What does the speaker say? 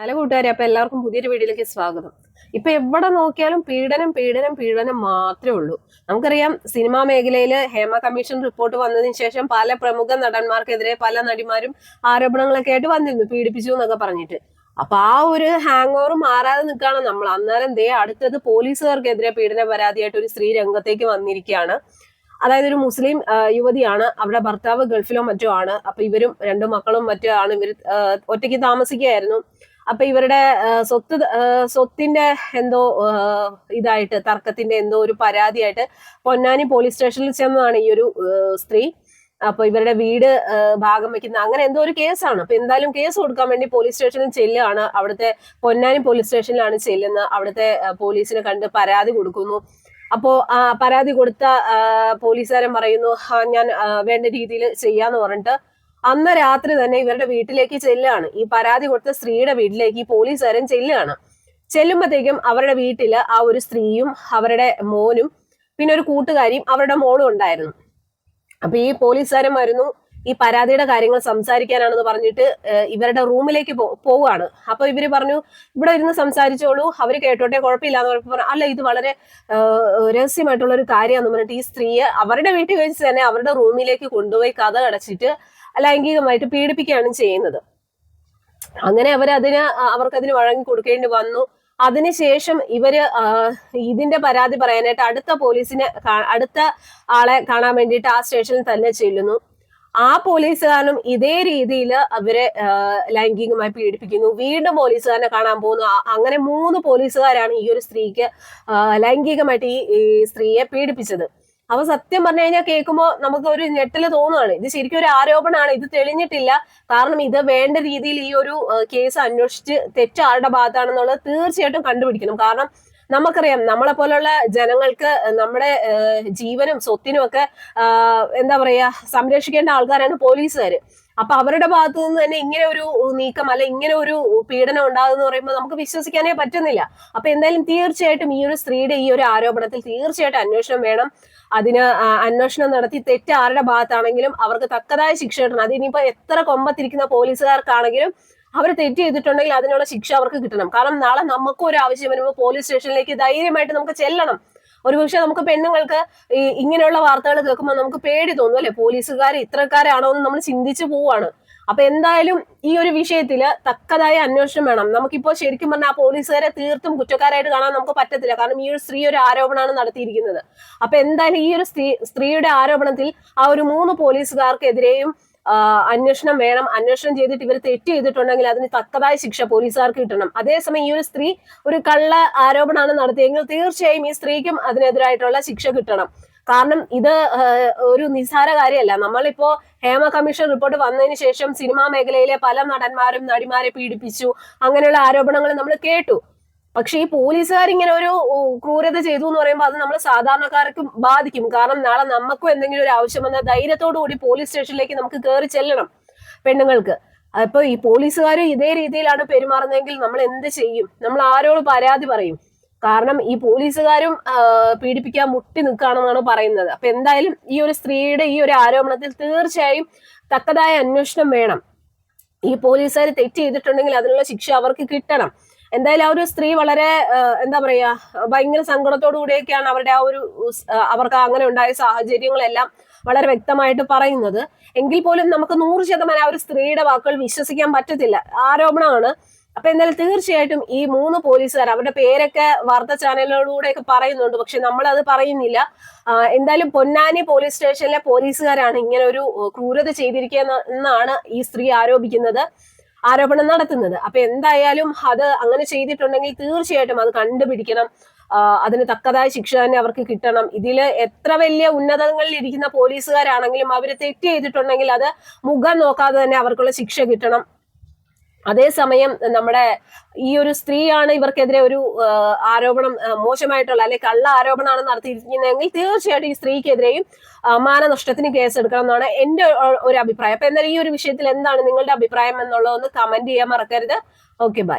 Hello കൂട്ടുകാരെ അപ്പൊ എല്ലാവർക്കും പുതിയൊരു വീഡിയോയിലേക്ക് സ്വാഗതം. ഇപ്പൊ എവിടെ നോക്കിയാലും പീഡനം പീഡനം പീഡനം മാത്രമേ ഉള്ളൂ. നമുക്കറിയാം സിനിമാ മേഖലയിൽ ഹേമ കമ്മീഷൻ റിപ്പോർട്ട് വന്നതിന് ശേഷം പല പ്രമുഖ നടന്മാർക്കെതിരെ പല നടിമാരും ആരോപണങ്ങളൊക്കെ ആയിട്ട് വന്നിരുന്നു പീഡിപ്പിച്ചു എന്നൊക്കെ പറഞ്ഞിട്ട്. അപ്പൊ ആ ഒരു ഹാങ് ഓവർ മാറാതെ നിൽക്കുകയാണ് നമ്മൾ. അന്നേരം ദേ അടുത്തത് പോലീസുകാർക്കെതിരെ പീഡന പരാതിയായിട്ട് ഒരു സ്ത്രീ രംഗത്തേക്ക് വന്നിരിക്കുകയാണ്. അതായത് ഒരു മുസ്ലിം യുവതിയാണ്. അവരുടെ ഭർത്താവ് ഗൾഫിലോ മറ്റോ ആണ്. അപ്പൊ ഇവരും രണ്ടു മക്കളും മറ്റോ ആണ്. ഇവർ ഒറ്റയ്ക്ക് താമസിക്കുകയായിരുന്നു. അപ്പൊ ഇവരുടെ സ്വത്ത് സ്വത്തിന്റെ എന്തോ ഇതായിട്ട് തർക്കത്തിന്റെ എന്തോ ഒരു പരാതിയായിട്ട് പൊന്നാനി പോലീസ് സ്റ്റേഷനിൽ ചെന്നതാണ് ഈ ഒരു സ്ത്രീ. അപ്പൊ ഇവരുടെ വീട് ഭാഗം വെക്കുന്ന അങ്ങനെ എന്തോ ഒരു കേസാണ്. അപ്പൊ എന്തായാലും കേസ് കൊടുക്കാൻ വേണ്ടി പോലീസ് സ്റ്റേഷനിൽ ചെല്ലുകയാണ്. അവിടുത്തെ പൊന്നാനി പോലീസ് സ്റ്റേഷനിലാണ് ചെല്ലുന്നത്. അവിടുത്തെ പോലീസിനെ കണ്ട് പരാതി കൊടുക്കുന്നു. അപ്പോ പരാതി കൊടുത്ത പോലീസുകാരൻ പറയുന്നു ഞാൻ വേണ്ട രീതിയിൽ ചെയ്യാന്ന് പറഞ്ഞിട്ട് അന്ന് രാത്രി തന്നെ ഇവരുടെ വീട്ടിലേക്ക് ചെല്ലുകയാണ് ഈ പരാതി കൊടുത്ത സ്ത്രീയുടെ വീട്ടിലേക്ക് ഈ പോലീസുകാരൻ ചെല്ലുകയാണ് ചെല്ലുമ്പോഴത്തേക്കും അവരുടെ വീട്ടിൽ ആ ഒരു സ്ത്രീയും അവരുടെ മോനും പിന്നെ ഒരു കൂട്ടുകാരിയും അവരുടെ മോളും ഉണ്ടായിരുന്നു. അപ്പൊ ഈ പോലീസുകാരൻ വരുന്നു. ഈ പരാതിയുടെ കാര്യങ്ങൾ സംസാരിക്കാനാണെന്ന് പറഞ്ഞിട്ട് ഇവരുടെ റൂമിലേക്ക് പോവുകയാണ് അപ്പൊ ഇവർ പറഞ്ഞു ഇവിടെ ഇരുന്ന് സംസാരിച്ചോളൂ. അവർ കേട്ടോട്ടെ കുഴപ്പമില്ല എന്ന് പറഞ്ഞു അല്ല ഇത് വളരെ രഹസ്യമായിട്ടുള്ള ഒരു കാര്യമാണെന്ന് പറഞ്ഞിട്ട് ഈ സ്ത്രീയെ അവരുടെ വീട്ടിൽ വെച്ച് തന്നെ അവരുടെ റൂമിലേക്ക് കൊണ്ടുപോയി കഥ അടച്ചിട്ട് ലൈംഗികമായിട്ട് പീഡിപ്പിക്കുകയാണ് ചെയ്യുന്നത്. അങ്ങനെ അവരതിന് അവർക്ക് അതിന് വഴങ്ങി കൊടുക്കേണ്ടി വന്നു. അതിനുശേഷം ഇവർ ഇതിന്റെ പരാതി പറയാനായിട്ട് അടുത്ത പോലീസിനെ അടുത്ത ആളെ കാണാൻ വേണ്ടിയിട്ട് ആ സ്റ്റേഷനിൽ തന്നെ ചെല്ലുന്നു. ആ പോലീസുകാരനും ഇതേ രീതിയിൽ അവരെ ലൈംഗികമായി പീഡിപ്പിക്കുന്നു. വീണ്ടും പോലീസുകാരനെ കാണാൻ പോകുന്നു. അങ്ങനെ മൂന്ന് പോലീസുകാരാണ് ഈ ഒരു സ്ത്രീക്ക് ലൈംഗികമായിട്ട് ഈ സ്ത്രീയെ പീഡിപ്പിച്ചത്. അപ്പൊ സത്യം പറഞ്ഞു കഴിഞ്ഞാൽ കേൾക്കുമ്പോൾ നമുക്ക് ഒരു ഞെട്ടൽ തോന്നുകയാണ് ഇത് ശരിക്കും ഒരു ആരോപണമാണ് ഇത് തെളിഞ്ഞിട്ടില്ല. കാരണം ഇത് വേണ്ട രീതിയിൽ ഈ ഒരു കേസ് അന്വേഷിച്ച് തെറ്റ് ആരുടെ ഭാഗത്താണെന്നുള്ളത് തീർച്ചയായിട്ടും കണ്ടുപിടിക്കണം. കാരണം നമുക്കറിയാം നമ്മളെ പോലുള്ള ജനങ്ങൾക്ക് നമ്മുടെ ജീവനും സ്വത്തിനും ഒക്കെ എന്താ പറയാ സംരക്ഷിക്കേണ്ട ആൾക്കാരാണ് പോലീസുകാർ അപ്പൊ അവരുടെ ഭാഗത്തു നിന്ന് തന്നെ ഇങ്ങനെ ഒരു നീക്കം അല്ല ഇങ്ങനെ ഒരു പീഡനം ഉണ്ടാകുന്ന പറയുമ്പോൾ നമുക്ക് വിശ്വസിക്കാനേ പറ്റുന്നില്ല. അപ്പൊ എന്തായാലും തീർച്ചയായിട്ടും ഈ ഒരു സ്ത്രീയുടെ ഈ ഒരു ആരോപണത്തിൽ തീർച്ചയായിട്ടും അന്വേഷണം വേണം. അതിന് അന്വേഷണം നടത്തി തെറ്റ് ആരുടെ ഭാഗത്താണെങ്കിലും അവർക്ക് തക്കതായ ശിക്ഷ കിട്ടണം. അതിനിപ്പോ എത്ര കൊമ്പത്തിരിക്കുന്ന പോലീസുകാർക്കാണെങ്കിലും അവർ തെറ്റ് ചെയ്തിട്ടുണ്ടെങ്കിൽ അതിനുള്ള ശിക്ഷ അവർക്ക് കിട്ടണം. കാരണം നാളെ നമുക്കും ഒരു ആവശ്യം വരുമ്പോൾ പോലീസ് സ്റ്റേഷനിലേക്ക് ധൈര്യമായിട്ട് നമുക്ക് ചെല്ലണം. ഒരുപക്ഷെ നമുക്ക് പെണ്ണുങ്ങൾക്ക് ഈ ഇങ്ങനെയുള്ള വാർത്തകൾ കേൾക്കുമ്പോൾ നമുക്ക് പേടി തോന്നും അല്ലെ? പോലീസുകാർ ഇത്രക്കാരാണോ എന്ന് നമ്മൾ ചിന്തിച്ചു പോവാണ് അപ്പൊ എന്തായാലും ഈ ഒരു വിഷയത്തിൽ തക്കതായ അന്വേഷണം വേണം. നമുക്കിപ്പോ ശരിക്കും പറഞ്ഞാൽ ആ പോലീസുകാരെ തീർത്തും കുറ്റക്കാരായിട്ട് കാണാൻ നമുക്ക് പറ്റത്തില്ല. കാരണം ഈ ഒരു സ്ത്രീ ഒരു ആരോപണമാണ് നടത്തിയിരിക്കുന്നത്. അപ്പൊ എന്തായാലും ഈ ഒരു സ്ത്രീ സ്ത്രീയുടെ ആരോപണത്തിൽ ആ ഒരു മൂന്ന് പോലീസുകാർക്കെതിരെയും അന്വേഷണം വേണം. അന്വേഷണം ചെയ്തിട്ട് ഇവർ തെറ്റ് ചെയ്തിട്ടുണ്ടെങ്കിൽ അതിന് തക്കതായ ശിക്ഷ പോലീസുകാർക്ക് കിട്ടണം. അതേസമയം ഈ ഒരു സ്ത്രീ ഒരു കള്ള ആരോപണമാണ് നടത്തിയെങ്കിൽ തീർച്ചയായും ഈ സ്ത്രീക്കും അതിനെതിരായിട്ടുള്ള ശിക്ഷ കിട്ടണം. കാരണം ഇത് ഒരു നിസ്സാര കാര്യമല്ല. നമ്മളിപ്പോ ഹേമ കമ്മീഷൻ റിപ്പോർട്ട് വന്നതിന് ശേഷം സിനിമാ മേഖലയിലെ പല നടന്മാരും നടിമാരെ പീഡിപ്പിച്ചു. അങ്ങനെയുള്ള ആരോപണങ്ങൾ നമ്മൾ കേട്ടു. പക്ഷെ ഈ പോലീസുകാർ ഇങ്ങനെ ഒരു ക്രൂരത ചെയ്തു എന്ന് പറയുമ്പോൾ അത് നമ്മൾ സാധാരണക്കാർക്കും ബാധിക്കും. കാരണം നാളെ നമുക്കും എന്തെങ്കിലും ഒരു ആവശ്യം വന്നാൽ ധൈര്യത്തോടു കൂടി പോലീസ് സ്റ്റേഷനിലേക്ക് നമുക്ക് കയറി ചെല്ലണം പെണ്ണുങ്ങൾക്ക്. അപ്പൊ ഈ പോലീസുകാർ ഇതേ രീതിയിലാണ് പെരുമാറുന്നതെങ്കിൽ നമ്മൾ എന്ത് ചെയ്യും? നമ്മൾ ആരോട് പരാതി പറയും? കാരണം ഈ പോലീസുകാരും പീഡിപ്പിക്കാൻ മുട്ടി നിൽക്കുകയാണെന്നാണ് പറയുന്നത്. അപ്പൊ എന്തായാലും ഈ ഒരു സ്ത്രീയുടെ ഈ ഒരു ആരോപണത്തിൽ തീർച്ചയായും തക്കതായ അന്വേഷണം വേണം. ഈ പോലീസുകാർ തെറ്റ് ചെയ്തിട്ടുണ്ടെങ്കിൽ അതിനുള്ള ശിക്ഷ അവർക്ക് കിട്ടണം. എന്തായാലും ആ ഒരു സ്ത്രീ വളരെ എന്താ പറയാ ഭയങ്കര സങ്കടത്തോടു കൂടിയൊക്കെയാണ് അവരുടെ ആ ഒരു അവർക്ക് അങ്ങനെ ഉണ്ടായ സാഹചര്യങ്ങളെല്ലാം വളരെ വ്യക്തമായിട്ട് പറയുന്നത്. എങ്കിൽ പോലും നമുക്ക് നൂറ് ശതമാനം ആ ഒരു സ്ത്രീയുടെ വാക്കുകൾ വിശ്വസിക്കാൻ പറ്റത്തില്ല. ആരോപണമാണ്. അപ്പൊ എന്തായാലും തീർച്ചയായിട്ടും ഈ മൂന്ന് പോലീസുകാർ അവരുടെ പേരൊക്കെ വാർത്താ ചാനലുകളിലൂടെയൊക്കെ പറയുന്നുണ്ട്. പക്ഷെ നമ്മൾ അത് പറയുന്നില്ല എന്തായാലും പൊന്നാനി പോലീസ് സ്റ്റേഷനിലെ പോലീസുകാരാണ് ഇങ്ങനെ ഒരു ക്രൂരത ചെയ്തിരിക്കുന്ന എന്നാണ് ഈ സ്ത്രീ ആരോപിക്കുന്നത്. ആരോപണം നടത്തുന്നത്. അപ്പൊ എന്തായാലും അത് അങ്ങനെ ചെയ്തിട്ടുണ്ടെങ്കിൽ തീർച്ചയായിട്ടും അത് കണ്ടുപിടിക്കണം. അതിന് തക്കതായ ശിക്ഷ തന്നെ അവർക്ക് കിട്ടണം. ഇതിൽ എത്ര വലിയ ഉന്നതങ്ങളിൽ ഇരിക്കുന്ന പോലീസുകാരാണെങ്കിലും അവർ തെറ്റ് ചെയ്തിട്ടുണ്ടെങ്കിൽ അത് മുഖം നോക്കാതെ തന്നെ അവർക്കുള്ള ശിക്ഷ കിട്ടണം. അതേസമയം നമ്മുടെ ഈ ഒരു സ്ത്രീയാണ് ഇവർക്കെതിരെ ഒരു ആരോപണം മോശമായിട്ടുള്ള അല്ലെങ്കിൽ കള്ള ആരോപണമാണ് നടത്തിയിരിക്കുന്നതെങ്കിൽ തീർച്ചയായിട്ടും ഈ സ്ത്രീക്കെതിരെയും മാനനഷ്ടത്തിന് കേസെടുക്കണം എന്നാണ് എന്റെ ഒരു അഭിപ്രായം. അപ്പൊ എന്നാൽ ഈ ഒരു വിഷയത്തിൽ എന്താണ് നിങ്ങളുടെ അഭിപ്രായം എന്നുള്ളതൊന്ന് കമന്റ് ചെയ്യാൻ മറക്കരുത്. Okay bye